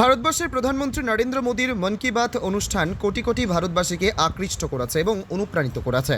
ভারতবর্ষের প্রধানমন্ত্রী নরেন্দ্র মোদীর মন কি বাত অনুষ্ঠান কোটি কোটি ভারতবাসীকে আকৃষ্ট করেছে এবং অনুপ্রাণিত করেছে।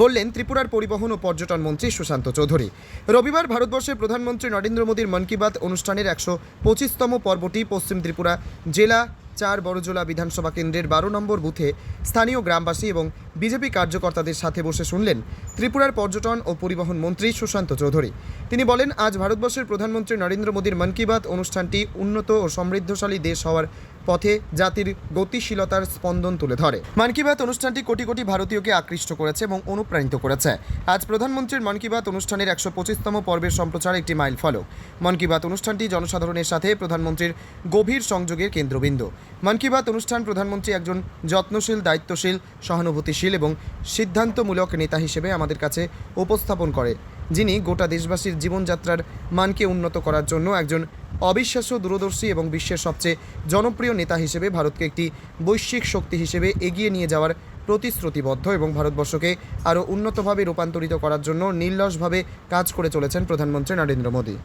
বললেন ত্রিপুরার পরিবহন ও পর্যটন মন্ত্রী সুশান্ত চৌধুরী। রবিবার ভারতবর্ষের প্রধানমন্ত্রী নরেন্দ্র মোদীর মন কি বাত অনুষ্ঠানের একশো পঁচিশতম পর্বটি পশ্চিম ত্রিপুরা জেলা চার বড়জোলা বিধানসভা কেন্দ্রের বারো নম্বর বুথে স্থানীয় গ্রামবাসী এবং বিজেপি কার্যকর্তাদের সাথে বসে শুনলেন ত্রিপুরার পর্যটন ও পরিবহন মন্ত্রী সুশান্ত চৌধুরী। তিনি বলেন, আজ ভারতবর্ষের প্রধানমন্ত্রী নরেন্দ্র মোদীর মন কি বাত অনুষ্ঠানটি উন্নত ও সমৃদ্ধশালী দেশ হওয়ার পথে জাতির গতিশীলতার স্পন্দন তুলে ধরে। মন কি বাত অনুষ্ঠানটি কোটি কোটি ভারতীয়কে আকৃষ্ট করেছে এবং অনুপ্রাণিত করেছে। আজ প্রধানমন্ত্রীর মন কি বাত অনুষ্ঠানের একশো পঁচিশতম পর্বের সম্প্রচার একটি মাইল ফলক। মন কি বাত অনুষ্ঠানটি জনসাধারণের সাথে প্রধানমন্ত্রীর গভীর সংযোগের কেন্দ্রবিন্দু। মন কি বাত অনুষ্ঠান প্রধানমন্ত্রী একজন যত্নশীল, দায়িত্বশীল, সহানুভূতিশীল এবং সিদ্ধান্তমূলক নেতা হিসেবে আমাদের কাছে উপস্থাপন করে, যিনি গোটা দেশবাসীর জীবনযাত্রার মানকে উন্নত করার জন্য একজন অবিশ্বাস্য দূরদর্শী এবং বিশ্বের সবচেয়ে জনপ্রিয় নেতা হিসেবে ভারতকে একটি বৈশ্বিক শক্তি হিসেবে এগিয়ে নিয়ে যাওয়ার প্রতিশ্রুতিবদ্ধ এবং ভারতবর্ষকে আরও উন্নতভাবে রূপান্তরিত করার জন্য নির্লসভাবে কাজ করে চলেছেন প্রধানমন্ত্রী নরেন্দ্র মোদী।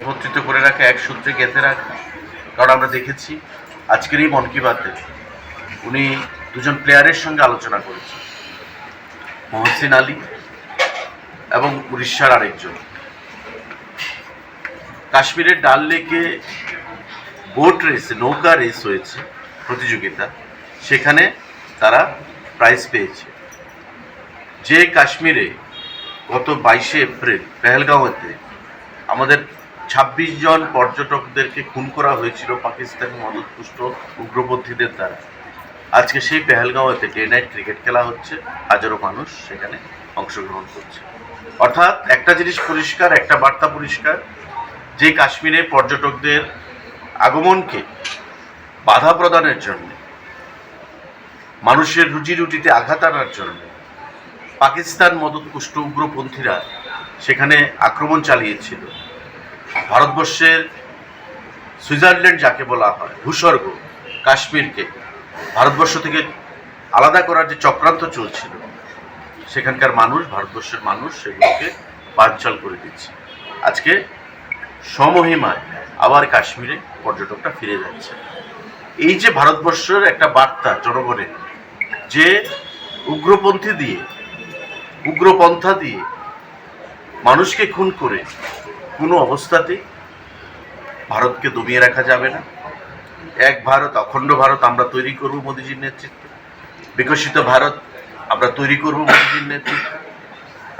একত্রিত করে রাখা এক সূত্রে গেঁথে রাখা, কারণ আমরা দেখেছি আজকের এই মন কি বাতে উনি দুজন প্লেয়ারের সঙ্গে আলোচনা করেছেন মহসিন আলী এবং উড়িষ্যার আরেকজন। কাশ্মীরের ডাল লেকে বোট রেস, নৌকা রেস হয়েছে, প্রতিযোগিতা। সেখানে তারা প্রাইজ পেয়েছে। যে কাশ্মীরে গত বাইশে এপ্রিল পেহেলগাঁওতে আমাদের ছাব্বিশ জন পর্যটকদেরকে খুন করা হয়েছিল পাকিস্তানি মদতপুষ্ট উগ্রপন্থীদের দ্বারা আজকে সেই পেহেলগাঁওতে ডে নাইট ক্রিকেট খেলা হচ্ছে। হাজারো মানুষ সেখানে অংশগ্রহণ করছে। অর্থাৎ একটা জিনিস পরিষ্কার, একটা বার্তা পরিষ্কার, যে কাশ্মীরে পর্যটকদের আগমনকে বাধা প্রদানের জন্য, মানুষের রুজি রুটিতে আঘাত আনার জন্য, পাকিস্তান মদতপুষ্ট উগ্রপন্থীরা সেখানে আক্রমণ চালিয়েছিল। ভারতবর্ষের সুইজারল্যান্ড যাকে বলা হয়, ভূস্বর্গ কাশ্মীরকে ভারতবর্ষ থেকে আলাদা করার যে চক্রান্ত চলছিল, সেখানকার মানুষ, ভারতবর্ষের মানুষ সেগুলোকে বানচাল করে দিচ্ছে। আজকে সমহিমায় আবার কাশ্মীরে পর্যটকটা ফিরে যাচ্ছে। এই যে ভারতবর্ষের একটা বার্তা জনগণের, যে উগ্রপন্থী দিয়ে, উগ্রপন্থা দিয়ে মানুষকে খুন করে কোনো অবস্থাতে ভারতকে দমিয়ে রাখা যাবে না। এক ভারত, অখণ্ড ভারত আমরা তৈরি করব মোদীজির নেতৃত্বে। বিকশিত ভারত আমরা তৈরি করব মোদীজির নেতৃত্বে।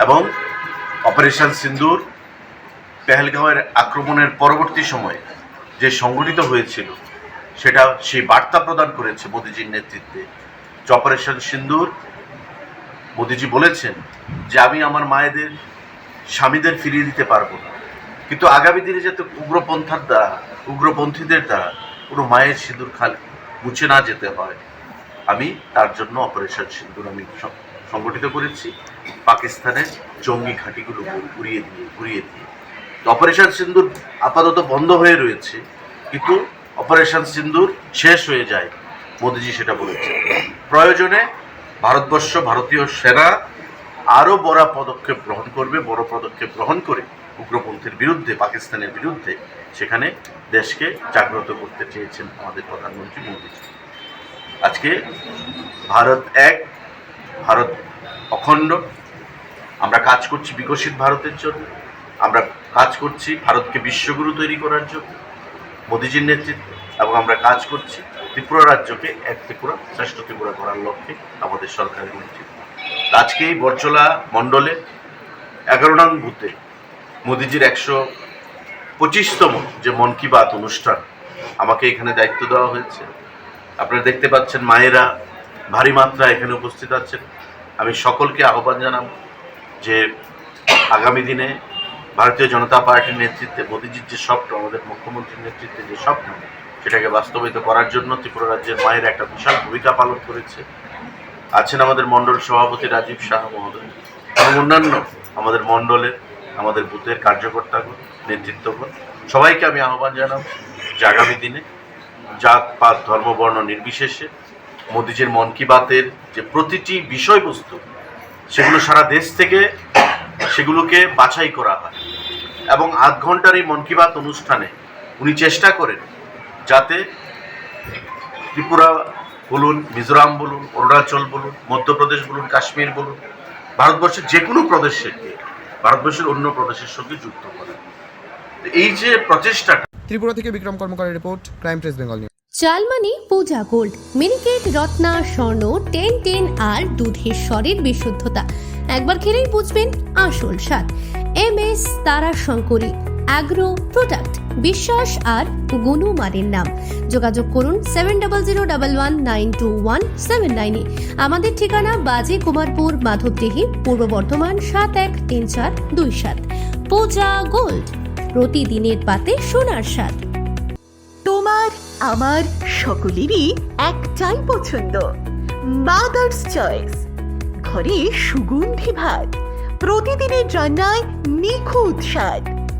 এবং অপারেশন সিন্দুর পেহেলগাঁওয়ের আক্রমণের পরবর্তী সময়ে যে সংগঠিত হয়েছিল, সেটা সেই বার্তা প্রদান করেছে মোদীজির নেতৃত্বে। যে অপারেশন সিন্দুর, মোদীজি বলেছেন যে আমি আমার মায়েদের, স্বামীদের ফিরিয়ে দিতে পারব না। কিন্তু আগামী দিনে যাতে উগ্রপন্থার দ্বারা, উগ্রপন্থীদের দ্বারা কোনো মায়ের সিঁদুর খালি মুছে না যেতে হয়। আমি তার জন্য অপারেশন সিন্দুর আমি সংগঠিত করেছি। পাকিস্তানের জঙ্গি ঘাঁটিগুলো উড়িয়ে দিয়ে ঘুরিয়ে দিয়ে। অপারেশন সিন্দুর আপাতত বন্ধ হয়ে রয়েছে, কিন্তু অপারেশন সিন্দুর শেষ হয়ে যায়, মোদিজি সেটা বলেছে প্রয়োজনে ভারতবর্ষ, ভারতীয় সেনা আরও বড় পদক্ষেপ গ্রহণ করবে, বড় পদক্ষেপ গ্রহণ করে উগ্রপন্থীর বিরুদ্ধে, পাকিস্তানের বিরুদ্ধে সেখানে দেশকে জাগ্রত করতে চেয়েছেন আমাদের প্রধানমন্ত্রী মোদীজি আজকে ভারত এক, ভারত অখণ্ড। আমরা কাজ করছি বিকশিত ভারতের জন্য। আমরা কাজ করছি ভারতকে বিশ্বগুরু তৈরি করার জন্য মোদীজির নেতৃত্বে। এবং আমরা কাজ করছি ত্রিপুরা রাজ্যকে এক ত্রিপুরা, শ্রেষ্ঠ ত্রিপুরা করার লক্ষ্যে আমাদের সরকারের নেতৃত্ব। আজকে এই বরচলা মণ্ডলে এগারো নং বুথে মোদিজির একশো পঁচিশতম যে মন কি বাত অনুষ্ঠান, আমাকে এখানে দায়িত্ব দেওয়া হয়েছে। আপনারা দেখতে পাচ্ছেন মায়েরা ভারী মাত্রা এখানে উপস্থিত আছেন। আমি সকলকে আহ্বান জানাব যে আগামী দিনে ভারতীয় জনতা পার্টির নেতৃত্বে, মোদিজির যে স্বপ্ন, আমাদের মুখ্যমন্ত্রীর নেতৃত্বে যে স্বপ্ন, সেটাকে বাস্তবায়িত করার জন্য ত্রিপুরা রাজ্যের মায়ের একটা বিশাল ভূমিকা পালন করেছে। আছেন আমাদের মণ্ডল সভাপতি রাজীব শাহ মহোদয় এবং অন্যান্য আমাদের মণ্ডলের আমাদের বুথের কার্যকর্তাগণ নেতৃত্বগণ সবাইকে আমি আহ্বান জানাব যে আগামী দিনে জাত, পাত, ধর্ম, বর্ণ নির্বিশেষে মোদিজির মন কি বাতের যে প্রতিটি বিষয়বস্তু, সেগুলো সারা দেশ থেকে সেগুলোকে বাছাই করা হয়। এবং আধ ঘণ্টার এই মন কি বাত অনুষ্ঠানে উনি চেষ্টা করেন যাতে ত্রিপুরা বলুন, মিজোরাম বলুন, অরুণাচল বলুন, মধ্যপ্রদেশ বলুন, কাশ্মীর বলুন, ভারতবর্ষের যে কোনো প্রদেশকে ভারতবর্ষের অন্য প্রদেশের সঙ্গে যুক্ত করা। এই যে প্রচেষ্টাটা ত্রিপুরা থেকে Bikram কর্মকারের report crime press Bengal news. চালমানি Puja gold Miniket Ratna Swarna ten ten আর দুধের স্বরের বিশুদ্ধতা। একবার খেলেই বুঝবেন আসল স্বাদ। এম এস তারা শঙ্করী অ্যাগ্রো প্রোডাক্ট বিশ্বাস আর গুণমানের নাম। যোগাযোগ করুন seven double zero double one nine two one seven নাইনে আমাদের ঠিকানা বাজে কুমারপুর, মাধবদেহি, পূর্ব বর্ধমান সাত এক তিন চার দুই সাত। পূজা গোল্ড, প্রতিদিনের পাতে সোনার স্বাদ। তোমার, আমার সকলেরই একটাই পছন্দ মাদার্স চয়েস ঘরে সুগন্ধি ভাত, প্রতিদিনের রান্নায় নিখুঁত স্বাদ।